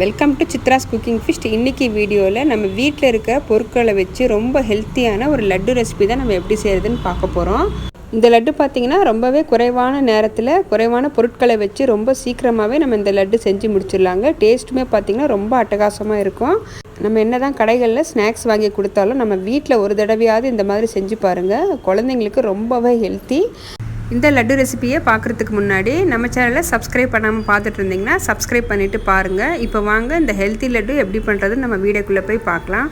Welcome to Chitra's cooking feast இன்றைக்கி வீடியோவில் நம்ம வீட்டில் இருக்க பொருட்களை வச்சு ரொம்ப ஹெல்த்தியான ஒரு லட்டு ரெசிபி தான் நம்ம எப்படி செய்கிறதுன்னு பார்க்க போகிறோம் இந்த லட்டு பார்த்திங்கன்னா ரொம்பவே குறைவான நேரத்தில் குறைவான பொருட்களை வச்சு ரொம்ப சீக்கிரமாகவே நம்ம இந்த லட்டு செஞ்சு முடிச்சிடலாங்க. டேஸ்ட்டுமே பார்த்திங்கன்னா ரொம்ப அட்டகாசமாக இருக்கும். நம்ம என்ன தான் கடைகளில் ஸ்நாக்ஸ் வாங்கி கொடுத்தாலும் நம்ம வீட்டில் ஒரு தடவையாவது இந்த மாதிரி செஞ்சு பாருங்கள் குழந்தைங்களுக்கு ரொம்பவே ஹெல்த்தி இந்த லட்டு ரெசிபியை பார்க்குறதுக்கு முன்னாடி நம்ம சேனலை சப்ஸ்கிரைப் பண்ணாமல் பார்த்துட்டு இருந்தீங்கன்னா சப்ஸ்கிரைப் பண்ணிவிட்டு பாருங்கள் இப்போ வாங்க இந்த ஹெல்த்தி லட்டு எப்படி பண்ணுறதுன்னு நம்ம வீடியோக்குள்ளே போய் பார்க்கலாம்.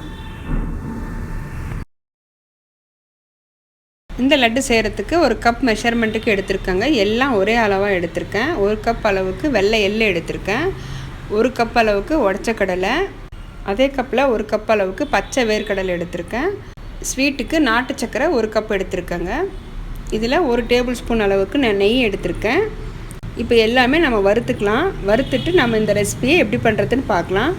இந்த லட்டு செய்கிறதுக்கு ஒரு கப் மெஷர்மெண்ட்டுக்கு எடுத்திருக்கேங்க. எல்லாம் ஒரே அளவாக எடுத்திருக்கேன். ஒரு கப் அளவுக்கு வெள்ளை எள்ளு எடுத்திருக்கேன். ஒரு கப் அளவுக்கு உடச்ச கடலை. அதே கப்பில் ஒரு கப் அளவுக்கு பச்சை வேர்க்கடலை எடுத்திருக்கேன். ஸ்வீட்டுக்கு நாட்டு சக்கரை ஒரு கப் எடுத்திருக்கேங்க. இதில் ஒரு டேபிள் ஸ்பூன் அளவுக்கு நான் நெய் எடுத்திருக்கேன். இப்போ எல்லாமே நம்ம வறுத்துக்கலாம். வறுத்துட்டு நம்ம இந்த ரெசிபியை எப்படி பண்ணுறதுன்னு பார்க்கலாம்.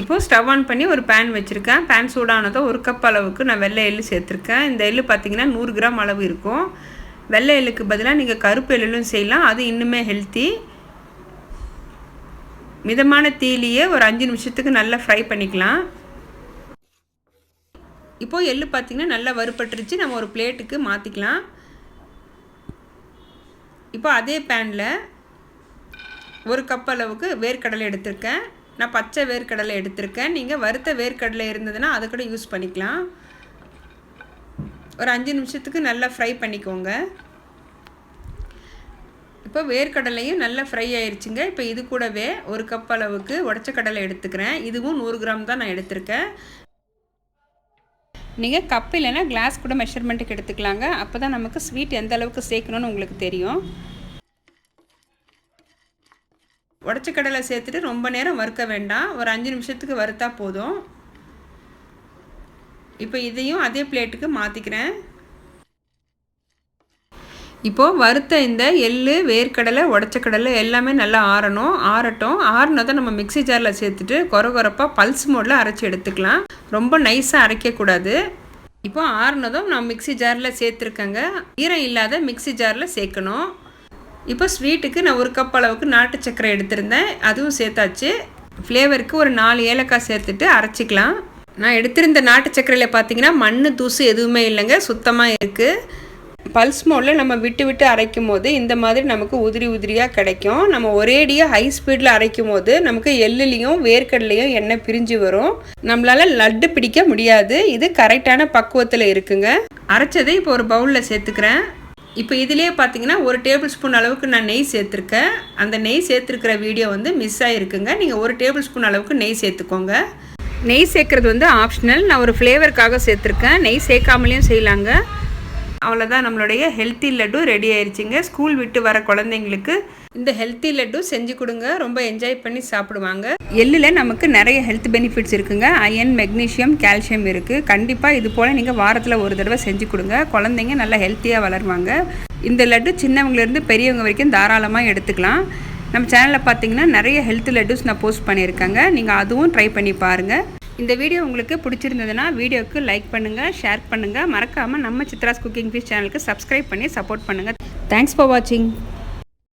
இப்போது ஸ்டவ் ஆன் பண்ணி ஒரு பேன் வச்சுருக்கேன். பேன் சூடானதோ ஒரு கப் அளவுக்கு நான் வெள்ளை எள்ளு சேர்த்துருக்கேன். இந்த எள்ளு பார்த்திங்கன்னா நூறு கிராம் அளவு இருக்கும். வெள்ளை எள்ளுக்கு பதிலாக நீங்கள் கருப்பு எள்ளும் செய்யலாம். அது இன்னுமே ஹெல்த்தி மிதமான தீலியே ஒரு அஞ்சு நிமிஷத்துக்கு நல்லா ஃப்ரை பண்ணிக்கலாம். இப்போது எள்ளு பார்த்திங்கன்னா நல்லா வறுப்பட்டுருச்சு நம்ம ஒரு பிளேட்டுக்கு மாற்றிக்கலாம் இப்போ அதே பேனில் ஒரு கப் அளவுக்கு வேர்க்கடலை எடுத்திருக்கேன். நான் பச்சை வேர்க்கடலை எடுத்திருக்கேன். நீங்கள் வறுத்த வேர்க்கடலை இருந்ததுன்னா அதை கூட யூஸ் பண்ணிக்கலாம். ஒரு அஞ்சு நிமிஷத்துக்கு நல்லா ஃப்ரை பண்ணிக்கோங்க. இப்போ வேர்க்கடலையும் நல்லா ஃப்ரை ஆயிடுச்சுங்க இப்போ இது கூடவே ஒரு கப் அளவுக்கு உடச்ச கடலை எடுத்துக்கிறேன். இதுவும் நூறு கிராம் தான் நான் எடுத்திருக்கேன். நீங்கள் கப் இல்லைன்னா கிளாஸ் கூட மெஷர்மெண்ட்டுக்கு எடுத்துக்கலாங்க. அப்போ தான் நமக்கு ஸ்வீட் எந்த அளவுக்கு சேர்க்கணும்னு உங்களுக்கு தெரியும். உடச்ச கடலை சேர்த்துட்டு ரொம்ப நேரம் வறுக்க வேண்டாம். ஒரு அஞ்சு நிமிஷத்துக்கு வறுத்தா போதும். இப்போ இதையும் அதே பிளேட்டுக்கு மாற்றிக்கிறேன் இப்போது வறுத்த இந்த எள் வேர்க்கடலை உடச்ச கடலை எல்லாமே நல்லா ஆறணும் ஆறட்டும். ஆறினதை நம்ம மிக்சி ஜாரில் சேர்த்துட்டு குறை குறைப்பாக பல்ஸ் மோடில் அரைச்சி எடுத்துக்கலாம். ரொம்ப நைஸாக அரைக்கக்கூடாது. இப்போ ஆறுனதும் நான் மிக்சி ஜாரில் சேர்த்துருக்கேங்க. ஈரம் இல்லாத மிக்சி ஜாரில் சேர்க்கணும். இப்போ ஸ்வீட்டுக்கு நான் ஒரு கப் அளவுக்கு நாட்டு சர்க்கரை எடுத்திருந்தேன். அதுவும் சேர்த்தாச்சு. ஃப்ளேவருக்கு ஒரு நாலு ஏலக்காய் சேர்த்துட்டு அரைச்சிக்கலாம். நான் எடுத்திருந்த நாட்டு சக்கரையில் பார்த்தீங்கன்னா மண் தூசு எதுவுமே இல்லைங்க. சுத்தமாக இருக்குது பல்ஸ் மோடில் நம்ம விட்டு விட்டு அரைக்கும் போது இந்த மாதிரி நமக்கு உதிரி உதிரியாக கிடைக்கும். நம்ம ஒரேடியாக ஹை ஸ்பீடில் அரைக்கும் போது நமக்கு எள்ளுலேயும் வேர்க்கடலையும் எண்ணெய் பிரிஞ்சு வரும். நம்மளால் லட்டு பிடிக்க முடியாது. இது கரெக்டான பக்குவத்தில் இருக்குங்க. அரைச்சதை இப்போ ஒரு பவுலில் சேர்த்துக்கிறேன். இப்போ இதிலே பார்த்தீங்கன்னா ஒரு டேபிள் ஸ்பூன் அளவுக்கு நான் நெய் சேர்த்துருக்கேன். அந்த நெய் சேர்த்துருக்கிற வீடியோ வந்து மிஸ் ஆகிருக்குங்க நீங்கள் ஒரு டேபிள் ஸ்பூன் அளவுக்கு நெய் சேர்த்துக்கோங்க. நெய் சேர்க்குறது வந்து ஆப்ஷனல் நான் ஒரு ஃப்ளேவருக்காக சேர்த்துருக்கேன். நெய் சேர்க்காமலேயும் செய்யலாங்க. அவ்வளோதான் நம்மளுடைய ஹெல்த்தி லட்டு ரெடி ஆயிடுச்சுங்க ஸ்கூல் விட்டு வர குழந்தைங்களுக்கு இந்த ஹெல்த்தி லட்டு செஞ்சு கொடுங்க. ரொம்ப என்ஜாய் பண்ணி சாப்பிடுவாங்க. எள்ளில் நமக்கு நிறைய ஹெல்த் பெனிஃபிட்ஸ் இருக்குங்க. அயன் மெக்னீஷியம் கால்சியம் இருக்குது கண்டிப்பாக இது போல் நீங்கள் வாரத்தில் ஒரு தடவை செஞ்சு கொடுங்க. குழந்தைங்க நல்லா ஹெல்த்தியாக வளருவாங்க. இந்த லட்டு சின்னவங்கலேருந்து பெரியவங்க வரைக்கும் தாராளமாக எடுத்துக்கலாம். நம்ம சேனலில் பார்த்தீங்கன்னா நிறைய ஹெல்த் லட்டுஸ் நான் போஸ்ட் பண்ணியிருக்கேங்க. நீங்கள் அதுவும் ட்ரை பண்ணி பாருங்கள் இந்த வீடியோ உங்களுக்கு பிடிச்சிருந்ததுன்னா வீடியோக்கு லைக் பண்ணுங்கள் ஷேர் பண்ணுங்கள் மறக்காமல் நம்ம சித்ராஸ் குக்கிங் ஃபீஸ் சேனலுக்கு சப்ஸ்கிரைப் பண்ணி சப்போர்ட் பண்ணுங்கள் தேங்க்ஸ் ஃபார் வாட்சிங்